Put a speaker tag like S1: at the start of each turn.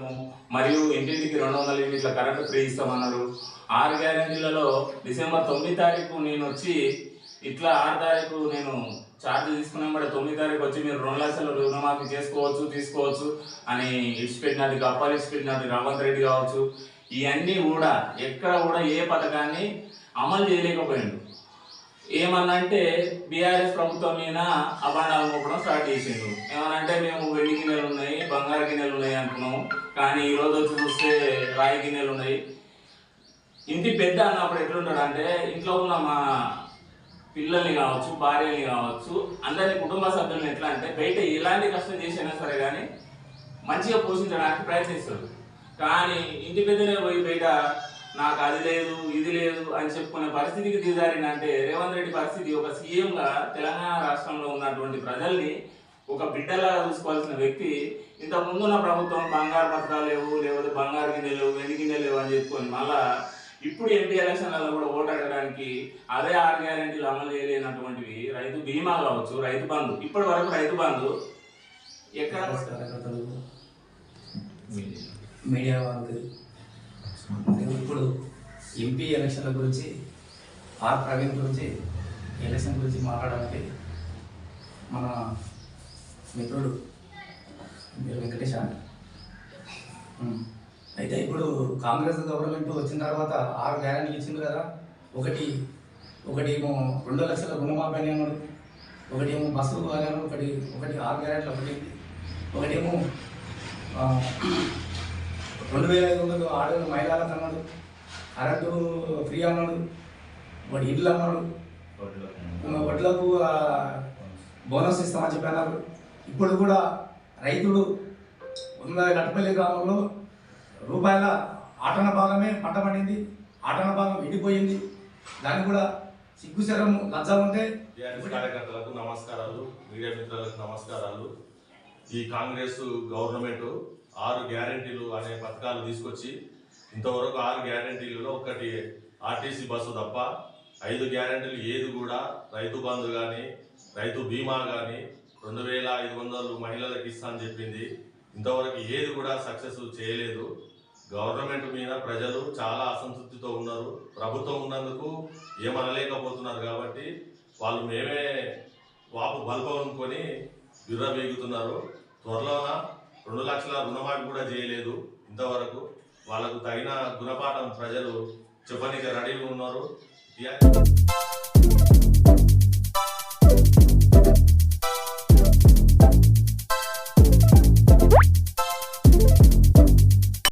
S1: పథకము మరియు ఇంటింటికి రెండు వందల యూనిట్ల కరెంటు ఫ్రీ ఇస్తామన్నారు. ఆరు గ్యారెంటీలలో డిసెంబర్ తొమ్మిది తారీఖు నేను వచ్చి ఇట్లా ఆరు తారీఖు నేను ఛార్జ్ తీసుకున్నాం బట్ తొమ్మిది తారీఖు వచ్చి మీరు రెండు లక్షలు రుణమాఫీ చేసుకోవచ్చు తీసుకోవచ్చు అని ఇడిచిపెట్టినది అప్పాలు ఇడిచిపెట్టినది రేవంత్ రెడ్డి కావచ్చు. ఇవన్నీ కూడా ఎక్కడ కూడా ఏ పథకాన్ని అమలు చేయలేకపోయిండు. ఏమన్నంటే బీఆర్ఎస్ ప్రభుత్వం మీద అభాండాలు మోపడం స్టార్ట్ చేసిండు. ఏమనంటే మేము వెండి గిన్నెలు ఉన్నాయి బంగారు గిన్నెలు ఉన్నాయి అంటున్నాము. కానీ ఈరోజు వచ్చి చూస్తే రాయి గిన్నెలు ఉన్నాయి. ఇంటి పెద్ద అన్నప్పుడు ఎట్లుంటాడు అంటే ఇంట్లో ఉన్న మా పిల్లల్ని కావచ్చు భార్యని కావచ్చు అందరి కుటుంబ సభ్యులను ఎట్లా అంటే బయట ఎలాంటి కష్టం చేసినా సరే కానీ మంచిగా పోషించడానికి ప్రయత్నిస్తాడు. కానీ ఇంటి పెద్దనే పోయి బయట నాకు అది లేదు ఇది లేదు అని చెప్పుకునే పరిస్థితికి దిగారిందంటే రేవంత్ రెడ్డి పరిస్థితి ఒక సీఎంగా తెలంగాణ రాష్ట్రంలో ఉన్నటువంటి ప్రజల్ని ఒక బిడ్డలాగా చూసుకోవాల్సిన వ్యక్తి ఇంత ముందున్న ప్రభుత్వం బంగారు పత్రాలు లేవు లేకపోతే బంగారు గిన్నె లేవు వెండి గిన్నెలు లేవు అని చెప్పుకొని మళ్ళా ఇప్పుడు ఎంపీ ఎలక్షన్లలో కూడా ఓటు అడగడానికి అదే ఆరు గ్యారెంటీలు అమలు చేయలేనటువంటివి రైతు బీమా కావచ్చు రైతు బంధు ఇప్పటి వరకు రైతు బంధు ఎక్కడ
S2: మీడియా వాళ్ళకి ఇప్పుడు ఎంపీ ఎలక్షన్ల గురించి ఆర్ ప్రవీణ్ గురించి ఎలక్షన్ గురించి మాట్లాడడానికి మన మిత్రుడు. మీరు వెంకటేష్. అయితే ఇప్పుడు కాంగ్రెస్ గవర్నమెంట్ వచ్చిన తర్వాత ఆరు గ్యారెంటీలు ఇచ్చింది కదా. ఒకటి ఒకటి ఏమో రెండు లక్షల రుణమాఫీ అని అన్నాడు ఒకటి ఏమో బస్సు అని ఒకటి ఒకటి ఆరు గ్యారెంటీలు ఒకటి ఒకటేమో రెండు వేల ఐదు వందలు ఆడవాళ్ళు మహిళలకు అన్నాడు. కరెంటు ఫ్రీ అన్నాడు. వాడి ఇల్లు అన్నాడు. వడ్లకు బోనస్ ఇస్తామని చెప్పి అన్నారు. ఇప్పుడు కూడా రైతుడు ఉన్న గట్టపల్లి గ్రామంలో రూపాయల ఆటన భాగమే పంట పండింది ఆటన భాగం ఎండిపోయింది దానికి కూడా సిగ్గుశరం లజ్జ ఉంటే
S3: కార్యకర్తలకు నమస్కారాలు మీడియా మిత్రులకు నమస్కారాలు. ఈ కాంగ్రెస్ గవర్నమెంట్ ఆరు గ్యారెంటీలు అనే పథకాలు తీసుకొచ్చి ఇంతవరకు ఆరు గ్యారెంటీలలో ఒకటి ఆర్టీసీ బస్సు తప్ప ఐదు గ్యారెంటీలు ఏది కూడా రైతు బంధు కానీ రైతు బీమా కానీ రెండు వేల ఐదు వందలు మహిళలకు ఇస్తా అని చెప్పింది. ఇంతవరకు ఏది కూడా సక్సెస్ చేయలేదు. గవర్నమెంట్ మీద ప్రజలు చాలా అసంతృప్తితో ఉన్నారు. ప్రభుత్వం ఉన్నందుకు ఏమనలేకపోతున్నారు కాబట్టి వాళ్ళు మేమే వాపు బల్పనుకొని విర్రబీగుతున్నారు త్వరలోన రెండు లక్షల రుణమాఫీ కూడా చేయలేదు ఇంతవరకు. వాళ్ళకు తగిన గుణపాఠం ప్రజలు చెప్పనీకి రెడీగా ఉన్నారు.